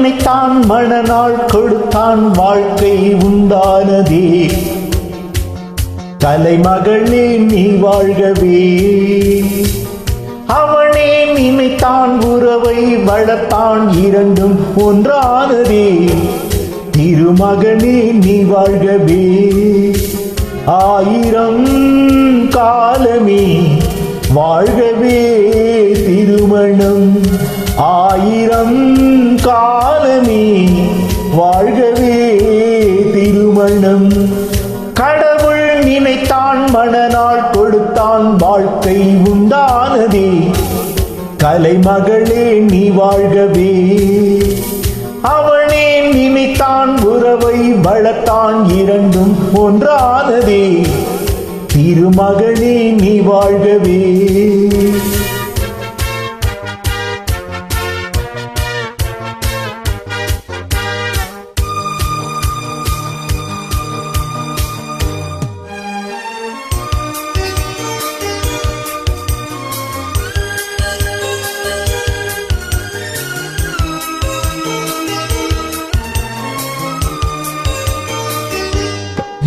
நினைத்தான் மணநாள் கொடுத்தான் வாழ்க்கை உண்டானதே. தலைமகளே நீ வாழ்கவே. அவனே நினைத்தான் உறவை வளர்த்தான் இரண்டும் ஒன்றானதே. திருமகனே நீ வாழ்கவே. ஆயிரம் காலமே வாழ்கவே திருமணம். ஆயிரம் காலமே வாழ்கவே திருமணம். கடவுள் நினைத்தான் மணநாள் கொடுத்தான் வாழ்க்கை உண்டானதே. கலைமகளே நீ வாழ்கவே. அவனே நினைத்தான் உறவை வளர்த்தான் இரண்டும் ஒன்றானதே. திருமகளே நீ வாழ்கவே.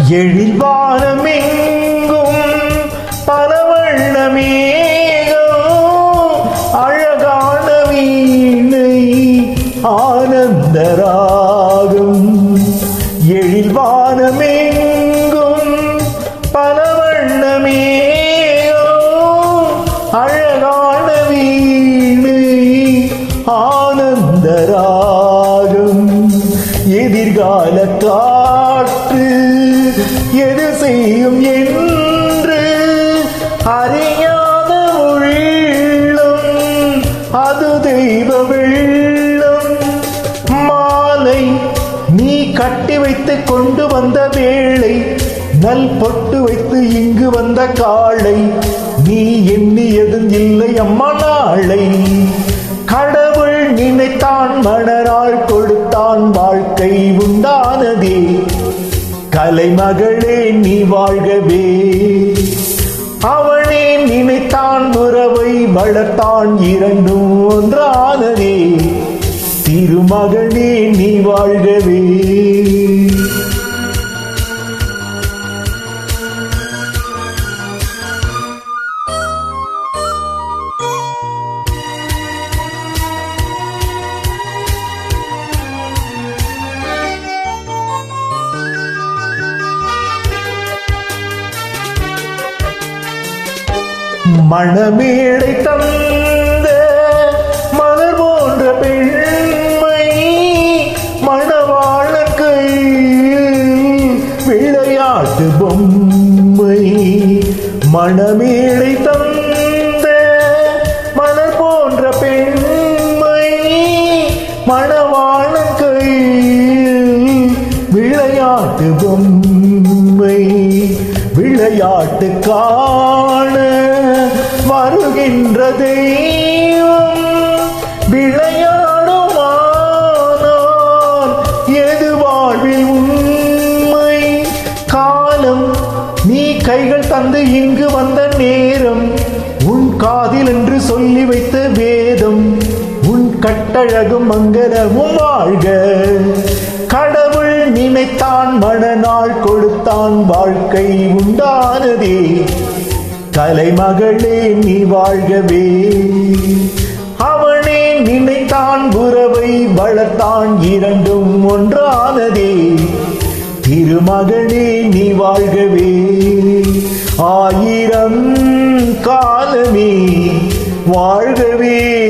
எழில்வானமெங்கும் பலவண்ணமேகோ அழகான வீணை ஆனந்தராகும். எழில்வானமே செய்யும் என்று அறியாத உள்ளம் அது தெய்வ வெள்ளம் மாலை நீ கட்டி வைத்து கொண்டு வந்த வேளை நல் பொட்டு வைத்து இங்கு வந்த காளை நீ எண்ணியதும் இல்லை அம்மா நாளை. கடவுள் நினைத்தான் மணரால் கொடுத்தான் வாழ்க்கை. கலைமகளே நீ வாழ்கவே. அவனே நினைத்தான் உறவை வளர்த்தான் இரண்டும் ஒன்றானதே திருமகனே நீ வாழ்கவே. மணமேடை தந்த மலர் போன்ற பெண்மை மணவாழ கையில் விளையாட்டு பொம்மை மணமேடை தந்த மலர் போன்ற பெண்மை மணவாழ கையில் விளையாட்டு பொம்மை விளையாட்டு காண மாறுகின்ற தெய்வம் விளையாடுமானால் எது வாழ்வில் உண்மை காலம் நீ கைகள் தந்து இங்கு வந்த நேரம் உன் காதில் என்று சொல்லி வைத்த வேதம் உன் கட்டழகும் மங்களமும் வாழ்க. கடவுள் நினைத்தான் மனநாள் கொடுத்தான் வாழ்க்கை உண்டானதே. கலைமகளே நீ வாழ்கவே. அவனே நினைத்தான் உறவை வளர்த்தான் இரண்டும் ஒன்றானதே. திருமகளே நீ வாழ்கவே. ஆயிரம் காலமே வாழ்கவே.